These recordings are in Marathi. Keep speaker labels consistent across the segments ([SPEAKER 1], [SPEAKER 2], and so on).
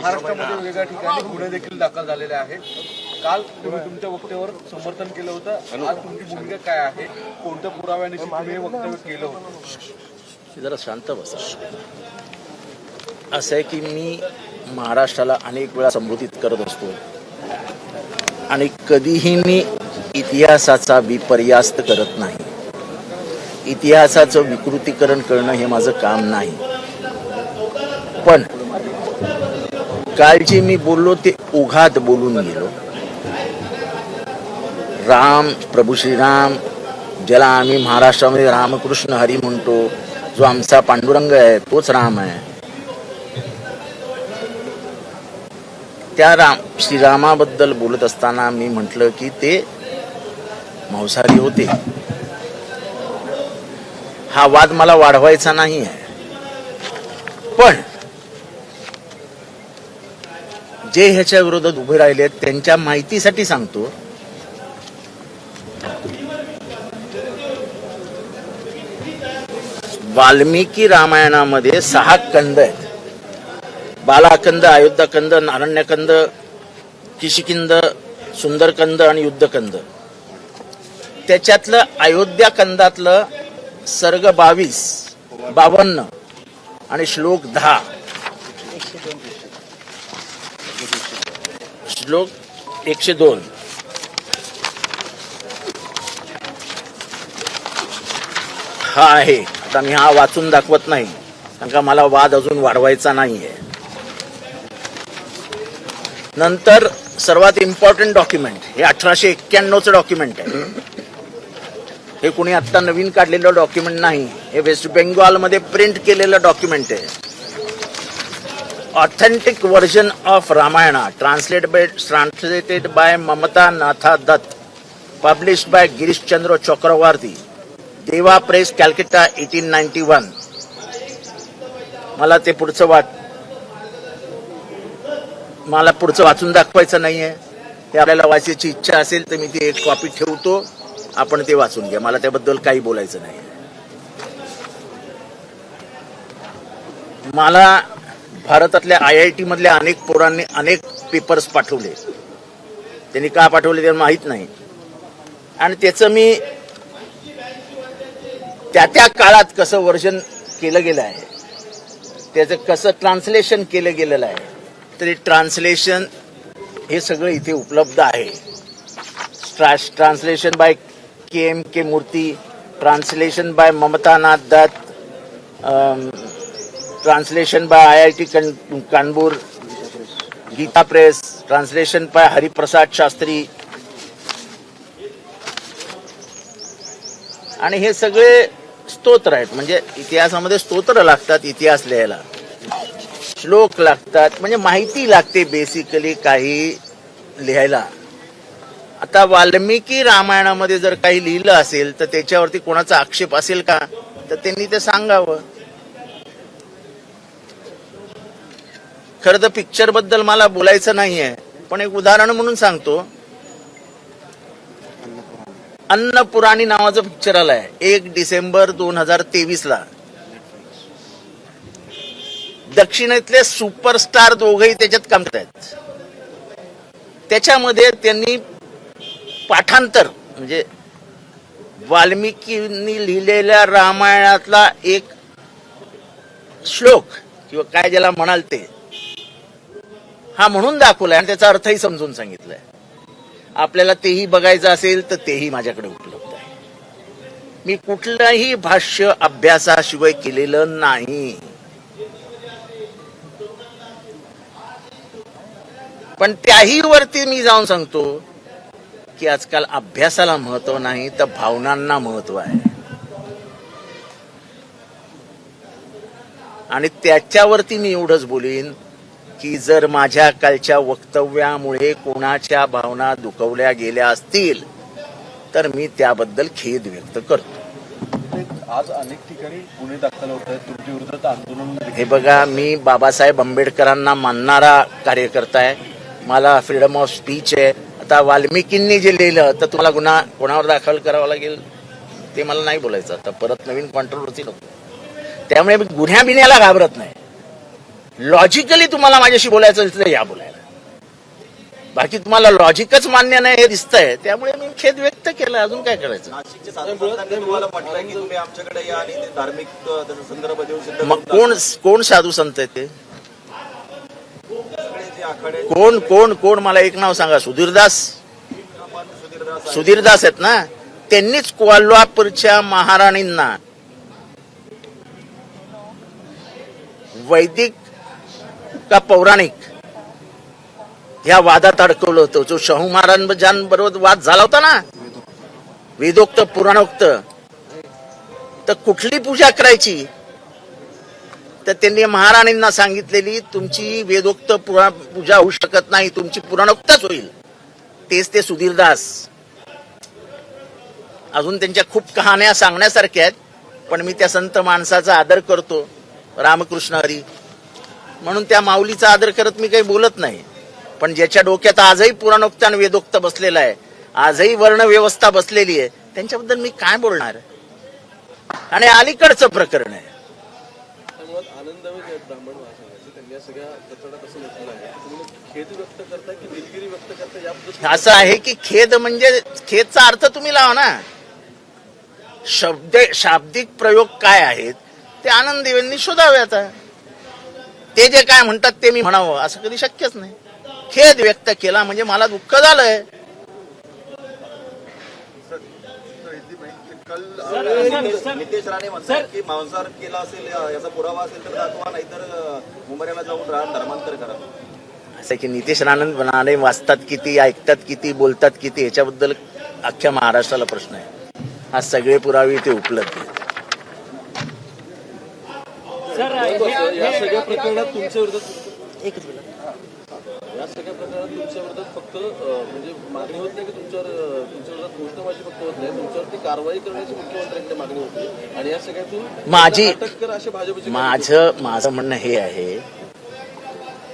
[SPEAKER 1] महाराष्ट्रामध्ये वेगवेगळ्या ठिकाणी गुन्हे देखील दाखल झालेले आहेत. काल तुम्ही तुमच्या वक्तव्यावर समर्थन केलं होतं. आज तुमची भूमिका काय आहे? कोणत्या पुराव्याने तुम्ही हे वक्तव्य केलं होतं?
[SPEAKER 2] जरा शांत बसा. असं आहे की मी महाराष्ट्राला अनेक वेळा संबोधित करत असतो. आणि कधीही मी इतिहासाचा विपर्यास्त करत नाही. इतिहासाचं विकृतीकरण करणं हे माझं काम नाही. पण काल जे मी बोललो ते उघात बोलून गेलो. राम प्रभू श्रीराम ज्याला आम्ही महाराष्ट्रामध्ये रामकृष्ण हरी म्हणतो जो आमचा पांडुरंग आहे तोच राम आहे. त्या राम श्रीरामाबद्दल बोलत असताना मी म्हटलं की ते मांसाहारी होते. हा वाद मला वाढवायचा नाही आहे. पण जे ह्याच्या विरोधात उभे राहिले आहेत त्यांच्या माहितीसाठी सांगतो. वाल्मिकी रामायणामध्ये सहा कंद आहेत. बालाकंद अयोध्याकंद नारण्यकंद किशिकिंद सुंदरकंद आणि युद्धकंद त्याच्यातलं अयोध्या कंदातलं सर्ग बावीस बावन्न आणि श्लोक दहा श्लोक एकशे दोन. हा आहे. आता मी हा वाचून दाखवत नाही. कारण का मला वाद अजून वाढवायचा नाहीये. नंतर सर्वात इम्पॉर्टंट डॉक्युमेंट हे अठराशे एक्क्याण्णवचं डॉक्युमेंट आहे. हे कुणी आत्ता नवीन काढलेलं डॉक्युमेंट नाही. हे वेस्ट बेंगॉलमध्ये प्रिंट केलेलं डॉक्युमेंट आहे. Authentic version of Ramayana translate by translated by Mamata Natha Dutt publish by Girishchandra Chakravarti Deva Press Calcutta eighteen ninety one मला ते पुढचं वाट मला पुढचं वाचून दाखवायचं नाहीये. ते आपल्याला वाचायची इच्छा असेल तर मी ती एक कॉपी ठेवतो. आपण ते वाचून घ्या. मला त्याबद्दल काही बोलायचं नाही मला भारतातल्या आय आय टी मधल्या अनेक पोरांनी अनेक पेपर्स पाठवले. त्यांनी का पाठवले ते माहीत नाही. आणि त्याचं मी त्या त्या काळात कसं वर्जन केलं गेलं आहे त्याचं कसं ट्रान्सलेशन केलं गेलेलं आहे तरी ट्रान्सलेशन हे सगळं इथे उपलब्ध आहे. Translation by K M K Murthy translation by Mamatanath Dutt translation by I I T Kanpur Gita Press translation by Hariprasad Shastri. आणि हे सगळे स्तोत्र आहेत. म्हणजे इतिहासामध्ये स्तोत्र लागतात इतिहास लिहायला. श्लोक लागतात म्हणजे माहिती लागते बेसिकली काही लिहायला. आता वाल्मिकी रामायणामध्ये जर काही लिहिलं असेल तर त्याच्यावरती कोणाचा आक्षेप असेल का? तर त्यांनी ते सांगावं. खरं तर पिक्चरबद्दल मला बोलायचं नाहीये. पण एक उदाहरण म्हणून सांगतो. अन्नपुराणी नावाचं पिक्चर आलाय. एक डिसेंबर दोन हजार तेवीस ला दक्षिणेतले सुपरस्टार दोघही त्याच्यात काम आहेत त्याच्यामध्ये त्यांनी पाठांतर म्हणजे वाल्मिकींनी लिहिलेल्या रामायणातला एक श्लोक किंवा काय ज्याला म्हणाल ते हा म्हणून दाखवलाय आणि त्याचा अर्थही समजून सांगितलाय. आपल्याला तेही बघायचं असेल तर तेही माझ्याकडे उपलब्ध आहे. मी कुठलंही भाष्य अभ्यासाशिवाय केलेलं नाही. पण त्याही वरती मी जाऊन सांगतो की आजकाल अभ्यासाला महत्त्व नाही तर भावनांना महत्त्व आहे. आणि त्याच्यावरती मी एवढंच बोलीन की जर माझ्या कालच्या वक्तव्यामुळे कोणाच्या भावना दुखवल्या गेल्या असतील तर मी त्याबद्दल खेद व्यक्त करतो.
[SPEAKER 1] आज अनेक ठिकाणी गुन्हे दाखल होत आहेत. तुमच्या विरोधात आंदोलन
[SPEAKER 2] हे बघा मी बाबासाहेब आंबेडकरांना मानणारा कार्यकर्ता आहे. मला फ्रीडम ऑफ स्पीच आहे. आता वाल्मिकींनी जे लिहिलं तर तुम्हाला गुन्हा कोणावर दाखल करावा लागेल? ते मला नाही बोलायचं. आता परत नवीन कॉन्ट्रोवर्सी नको. त्यामुळे मी गुन्ह्या बिन्याला घाबरत नाही. लॉजिकली तुम्हाला माझ्याशी बोलायचं तर या बोलायला. बाकी तुम्हाला लॉजिकच मान्य नाही हे दिसतंय. त्यामुळे मी खेद व्यक्त केला अजून काय करायचं? मग कोण कोण साधू संत आहे ते? कोण कोण कोण? मला एक नाव सांगा सुधीरदास.
[SPEAKER 3] सुधीरदास
[SPEAKER 2] आहेत ना? त्यांनीच कोल्हापूरच्या महाराणींना वैदिक का पौराणिक? या वादात अडकवलं होतं. जो शाहू महाराजांबरोबर वाद झाला होता ना? वेदोक्त पुराणोक्त तर कुठली पूजा करायची? तर त्यांनी महाराणींना सांगितलेली तुमची वेदोक्त पूजा होऊ शकत नाही तुमची पुराणोक्तच होईल. तेच ते सुधीरदास अजून त्यांच्या खूप कहाण्या सांगण्यासारख्या आहेत पण मी त्या संत माणसाचा आदर करतो. रामकृष्ण हरी. म्हणून त्या माऊलीचा आदर करत मी काही बोलत नाही. पण ज्याच्या डोक्यात आजही पुराणोक्त आणि वेदोक्त बसलेला आहे आजही वर्ण व्यवस्था बसलेली आहे त्यांच्याबद्दल मी काय बोलणार? आणि अलीकडचं प्रकरण आहे.
[SPEAKER 4] असं आहे की
[SPEAKER 2] खेद म्हणजे खेदचा अर्थ तुम्ही लावा ना. शब्द शाब्दिक प्रयोग काय आहेत ते आनंद देवेंनी शोधावे आता. ते जे काय म्हणतात ते मी म्हणावं असं कधी शक्यच नाही. खेद व्यक्त केला म्हणजे मला दुःख झालंय.
[SPEAKER 3] नितेश राणे म्हणतात की मांसाहार केला असेल अ, याचा पुरावा असेल तर दाखवा नाहीतर अ, मुंबईला जाऊन राहा धर्मांतर करा
[SPEAKER 2] असं की नितेश राणे वाचतात किती ऐकतात किती बोलतात किती याच्याबद्दल अख्ख्या महाराष्ट्राला प्रश्न आहे. आज सगळे पुरावे इथे उपलब्ध आहेत.
[SPEAKER 4] या सगळ्या प्रकरणात तुमच्या विरोधात या सगळ्या प्रकरणात तुमच्या विरोधात फक्त म्हणजे मागणी होत नाही की तुमच्यावर तुमच्या विरोधात घोषणाबाजी फक्त होत नाही तुमच्यावरती कारवाई करण्याची मागणी होती. आणि या सगळ्यातून
[SPEAKER 2] माझी-
[SPEAKER 4] अटक कर असे भाजपचे
[SPEAKER 2] माझं माझं म्हणणं हे आहे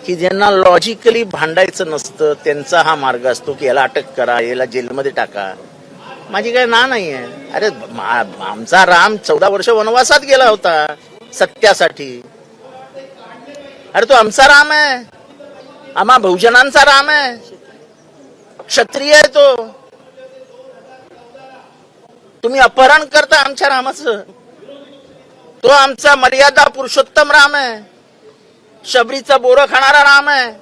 [SPEAKER 2] की ज्यांना लॉजिकली भांडायचं नसतं त्यांचा हा मार्ग असतो की याला अटक करा याला जेलमध्ये टाका. माझी काय ना नाही आहे. अरे आमचा राम चौदा वर्ष वनवासात गेला होता सत्यासाठी. अरे तो आमचा राम आहे. आम्हा बहुजनांचा राम आहे. क्षत्रिय आहे तो. तुम्ही अपहरण करता आमच्या रामाचं. तो आमचा मर्यादा पुरुषोत्तम राम आहे. शबरीचा बोरं खाणारा राम आहे.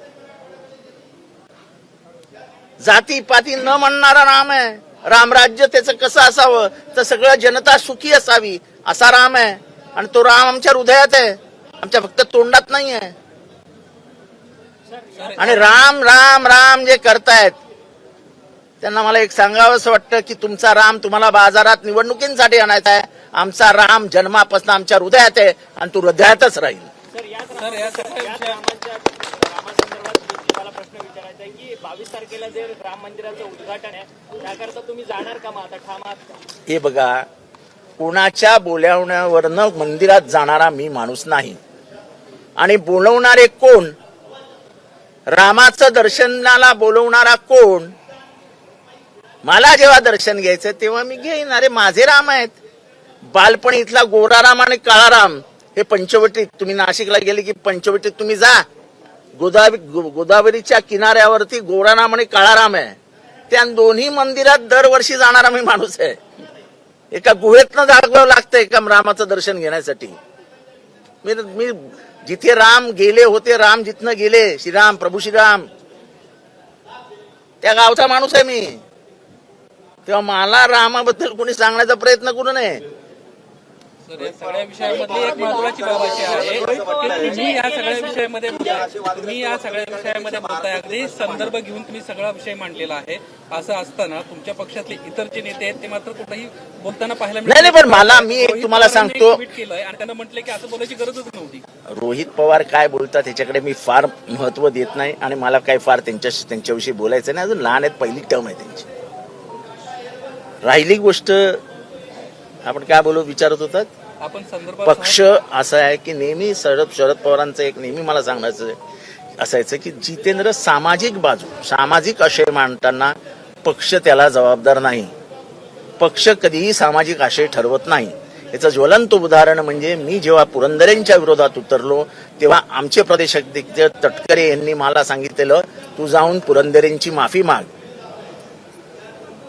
[SPEAKER 2] जाती पाती न म्हणणारा राम आहे. रामराज्य त्याचं कसं असावं? तर सगळं जनता सुखी असावी असा राम आहे. आणि तो राम आमच्या हृदयात आहे. आमच्या फक्त तोंडात नाही आहे आणि राम राम राम जे करतायत त्यांना मला एक सांगावं असं वाटतं की तुमचा राम तुम्हाला बाजारात निवडणुकींसाठी आणायचा आहे. आमचा राम जन्मापासून आमच्या हृदयात आहे आणि तो हृदयातच राहील. हे बघा कोणाच्या बोलावण्यावरनं मंदिरात जाणारा मी माणूस नाही. आणि बोलवणारे कोण? रामाचं दर्शनाला बोलवणारा कोण? मला जेव्हा दर्शन घ्यायचं तेव्हा मी घेईन. अरे माझे राम आहेत. बालपणी इथला गोराराम आणि काळाराम हे पंचवटीत तुम्ही नाशिकला गेले की पंचवटीत तुम्ही जा. गोदावरी गो- गोदावरीच्या किनाऱ्यावरती गोराराम आणि काळाराम आहे. त्या दोन्ही मंदिरात दरवर्षी जाणारा मी माणूस आहे. एका गुहेतनं जागवावं लागतं एका रामाचं दर्शन घेण्यासाठी. मी मी जिथे राम गेले होते राम जिथनं गेले श्रीराम प्रभू श्रीराम. त्या गावचा माणूस आहे मी. तेव्हा मला रामाबद्दल कोणी सांगण्याचा प्रयत्न करू नये.
[SPEAKER 5] सर या सगळ्या विषयामधली एक महत्वाची बाब अशी आहे की तुम्ही या सगळ्या विषयामध्ये तुम्ही या सगळ्या विषयामध्ये बोलताय. अगदी संदर्भ घेऊन तुम्ही सगळा विषय मांडलेला आहे. असं असताना तुमच्या पक्षातले इतर जे नेते आहेत ते मात्र कुठेही बोलताना पाहायला
[SPEAKER 2] नाही, नाही, पण मला- मी एक तुम्हाला सांगतो.
[SPEAKER 5] ट्विट केलंय आणि त्यांना म्हटलंय की असं बोलायची गरजच नव्हती.
[SPEAKER 2] रोहित पवार काय बोलतात ह्याच्याकडे मी फार महत्त्व देत नाही आणि मला काय फार त्यांच्या त्यांच्याविषयी बोलायचं नाही. अजून लहान आहेत पहिली टर्म आहे त्यांची. राहिली गोष्ट आपण काय बोलू विचारत होतात
[SPEAKER 5] आपण
[SPEAKER 2] पक्ष असा आहे की नेहमी शरद शरद पवारांचं एक नेहमी मला सांगायचं असायचं की जितेंद्र सामाजिक बाजू सामाजिक आशय मांडताना पक्ष त्याला जबाबदार नाही. पक्ष कधीही सामाजिक आशय ठरवत नाही. याचं ज्वलंत उदाहरण म्हणजे मी जेव्हा पुरंदरेंच्या विरोधात उतरलो तेव्हा आमचे प्रदेशाध्यक्ष तटकरे यांनी मला सांगितलेलं तू जाऊन पुरंदरेंची माफी माग.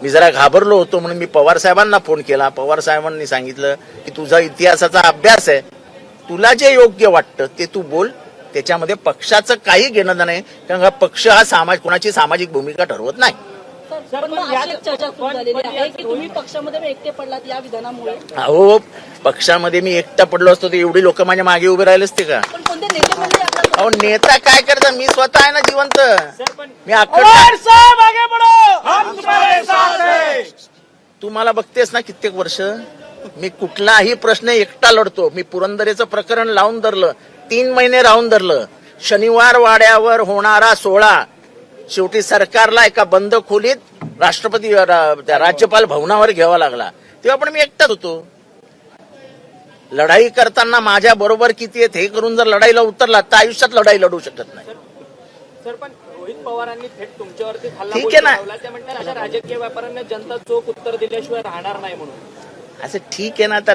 [SPEAKER 2] मी जरा घाबरलो होतो म्हणून मी पवार साहेबांना फोन केला. पवार साहेबांनी सांगितलं की तुझा इतिहासाचा अभ्यास आहे. तुला जे योग्य वाटतं ते तू बोल. त्याच्यामध्ये पक्षाचं काही घेणं नाही. कारण का पक्ष हा समाज कोणाची सामाजिक भूमिका ठरवत नाही.
[SPEAKER 6] सर, पण मग अशी एक चर्चा सुरू झालेली आहे. की तुम्ही पक्षामध्ये एकटे पडलात या विधानामुळे?
[SPEAKER 2] अहो पक्षामध्ये मी एकटा पडलो असतो तर एवढी लोक माझ्या मागे उभे राहिले असते का? अहो नेता काय करता? मी स्वतः आहे ना जिवंत.
[SPEAKER 7] सर पण
[SPEAKER 2] मी अख्खं तू मला बघतेस ना कित्येक वर्ष? मी कुठलाही प्रश्न एकटा लढतो. मी पुरंदरेचं प्रकरण लावून धरलं. तीन महिने राहून धरलं. शनिवार वाड्यावर होणारा सोहळा शेवटी सरकारला एका बंद खोलीत राष्ट्रपती रा- त्या राज्यपाल भवनावर घ्यावा लागला. तेव्हा पण मी एकटाच होतो. लढाई करताना माझ्या बरोबर किती आहेत हे करून जर लढाईला उतरला तर आयुष्यात लढाई लढू शकत नाही.
[SPEAKER 7] सर पण पवारांनी थेट तुमच्यावरती हल्ला
[SPEAKER 2] ठीक आहे ना.
[SPEAKER 7] म्हणतात अशा राजकीय व्यापाऱ्यांना जनता चोख उत्तर दिल्याशिवाय राहणार नाही म्हणून.
[SPEAKER 2] असं ठीक आहे ना आता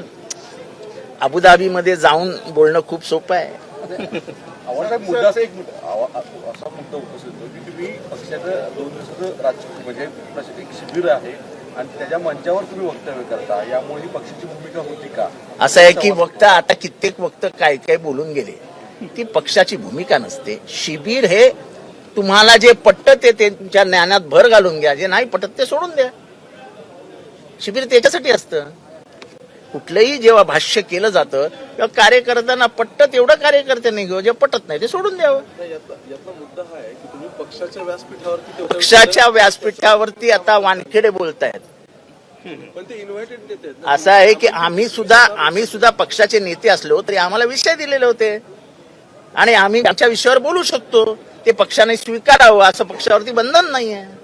[SPEAKER 2] अबुधाबीमध्ये जाऊन बोलणं खूप सोपं आहे.
[SPEAKER 1] आवडता मुद्दा असा एक मुद्दा आवा- असा मुद्दा उपस्थित होतो की तुम्ही पक्षाचं दोन दिवसाचं राजकीय म्हणजे प्रशासकीय एक शिबिर आहे आणि त्याच्या मंचावर तुम्ही वक्तव्य करता. यामुळे ही पक्षाची भूमिका होती का?
[SPEAKER 2] असं आहे की वक्ता आता कित्येक वक्त काय काय बोलून गेले. ती पक्षाची भूमिका नसते. शिबिर हे तुम्हाला जे पटत ते तुमच्या ज्ञानात भर घालून घ्या. जे नाही पटत ते सोडून द्या. शिबिर त्याच्यासाठी असतं. कुठलंही जेव्हा भाष्य केलं जातं तेव्हा कार्यकर्त्यांना पटत तेवढं कार्यकर्त्यांनी घेऊ जे पटत नाही ते सोडून द्यावं.
[SPEAKER 4] हा पक्षाच्या व्यासपीठावरती तेवढं-
[SPEAKER 2] पक्षाच्या व्यासपीठावरती आता वानखेडे बोलतायत. असं आहे की आम्ही सुद्धा आम्ही सुद्धा पक्षाचे नेते असलो तरी आम्हाला विषय दिलेले होते. आणि आम्ही आमच्या विषयावर बोलू शकतो. ते पक्षाने स्वीकारावं असं पक्षावरती बंधन नाही आहे